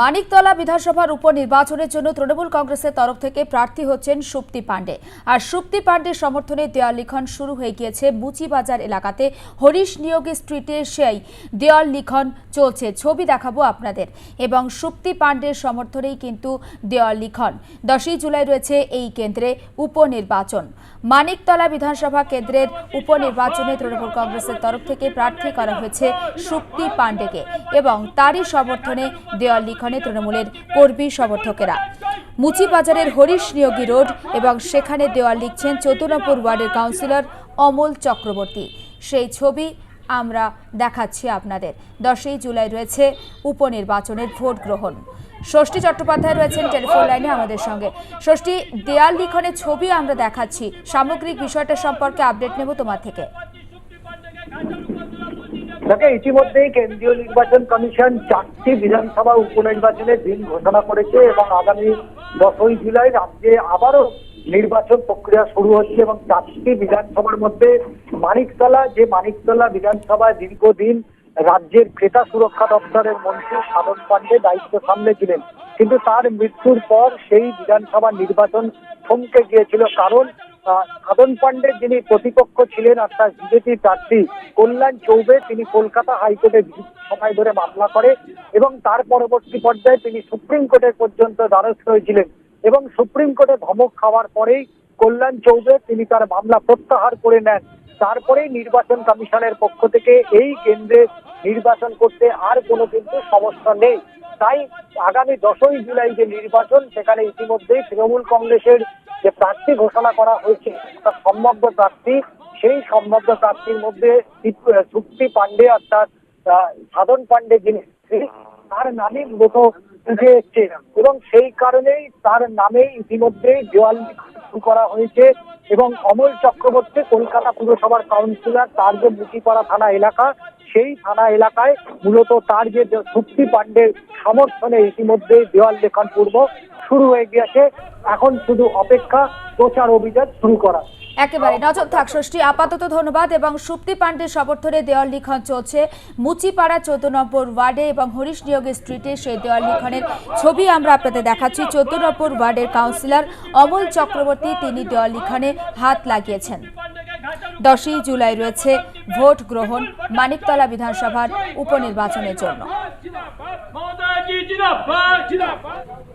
মানিকতলা বিধানসভার উপনির্বাচনের জন্য তৃণমূল কংগ্রেসের তরফ থেকে প্রার্থী হচ্ছেন সুপ্তি পাণ্ডে। আর সুপ্তি পাণ্ডের সমর্থনে দেওয়াল লিখন শুরু হয়ে গিয়েছে মুচিবাজার এলাকাতে। হরিশ নিয়োগী স্ট্রিটে সেই দেওয়াল লিখন চলছে। ছবি দেখাবো আপনাদের। এবং সুপ্তি পাণ্ডের সমর্থনেই কিন্তু দেওয়াল লিখন। দশই জুলাই রয়েছে এই কেন্দ্রে উপনির্বাচন। মানিকতলা বিধানসভা কেন্দ্রের উপনির্বাচনে তৃণমূল কংগ্রেসের তরফ থেকে প্রার্থী করা হয়েছে সুপ্তি পাণ্ডেকে। এবং তারই সমর্থনে দেওয়াল লিখনে তৃণমূলের কর্মী সমর্থকেরা। মুচিবাজারের হরিশ নিয়োগী রোড এবং সেখানে দেওয়াল লিখছেন নম্বর ওয়ার্ডের কাউন্সিলর অমল চক্রবর্তী। সেই ছবি আমরা দেখাচ্ছি আপনাদের। দশই জুলাই রয়েছে উপনির্বাচনের ভোট গ্রহণ। ষষ্ঠী চট্টোপাধ্যায় রয়েছেন টেলিফোন লাইনে আমাদের সঙ্গে। ষষ্ঠী দেয়াল লিখনের ছবি আমরা দেখাচ্ছি। সামগ্রিক বিষয়টা সম্পর্কে আপডেট নেব তোমার থেকে। দেখে ইতিমধ্যেই কেন্দ্রীয় নির্বাচন কমিশন চারটি বিধানসভা উপনির্বাচনের দিন ঘোষণা করেছে এবং আগামী দশই জুলাই রাজ্যে আবারও নির্বাচন প্রক্রিয়া শুরু হচ্ছে এবং চারটি বিধানসভার মধ্যে মানিকতলা, যে মানিকতলা বিধানসভায় দীর্ঘদিন রাজ্যের ক্রেতা সুরক্ষা দপ্তরের মন্ত্রী সাধন পাণ্ডে দায়িত্ব সামলেছিলেন। কিন্তু তার মৃত্যুর পর সেই বিধানসভা নির্বাচন থমকে গিয়েছিল। কারণ সাধন পাণ্ডের যিনি প্রতিপক্ষ ছিলেন অর্থাৎ বিজেপি প্রার্থী কল্যাণ চৌবে, তিনি কলকাতা হাইকোর্টে সময় ধরে মামলা করে এবং তার পরবর্তী পর্যায়ে তিনি সুপ্রিম কোর্টের পর্যন্ত দ্বারস্থ হয়েছিলেন এবং সুপ্রিম কোর্টে ধমক খাওয়ার পরেই কল্যাণ চৌবে তিনি তার মামলা প্রত্যাহার করে নেন। তারপরেই নির্বাচন কমিশনের পক্ষ থেকে এই কেন্দ্রে নির্বাচন করতে আর কোনো কিন্তু সমস্যা নেই। তাই আগামী দশই জুলাই যে নির্বাচন, সেখানে ইতিমধ্যেই তৃণমূল কংগ্রেসের যে প্রার্থী ঘোষণা করা হয়েছে, অর্থাৎ সম্ভাব্য প্রার্থী, সেই সম্ভাব্য প্রার্থীর মধ্যে সুপ্তি পাণ্ডে অর্থাৎ সাধন পাণ্ডে যিনি তার নামে মূলত উঠে এসছে এবং সেই কারণেই তার নামে ইতিমধ্যে দেওয়াল করা হয়েছে। এবং অমল চক্রবর্তী কলকাতা পুরসভার কাউন্সিলর, তার যে মুচিপাড়া থানা এলাকা, সেই থানা এলাকায় মূলত তার যে শক্তি পাণ্ডের সমর্থনে ইতিমধ্যে দেওয়াল লেখন পূর্ব শুরু হয়ে গিয়েছে। এখন শুধু অপেক্ষা, প্রচার অভিযান শুরু করা। একেবারে নজর থাক ষষ্ঠী। আপাতত ধন্যবাদ এবং সুপ্তি পাণ্ডের সমর্থনে দেওয়াল লিখন চলছে। মুচিপাড়া চোদ্দ নম্বর ওয়ার্ডে এবং হরিশ নিয়োগী স্ট্রিটে সেই দেওয়াল লিখনের ছবি আমরা আপনাদের দেখাচ্ছি। চোদ্দ নম্বর ওয়ার্ডের কাউন্সিলর অমল চক্রবর্তী তিনি দেওয়াল লিখনে হাত লাগিয়েছেন। দশই জুলাই রয়েছে ভোট গ্রহণ। মানিকতলা বিধানসভার উপনির্বাচনের জন্য। Pode na paz, tirar paz.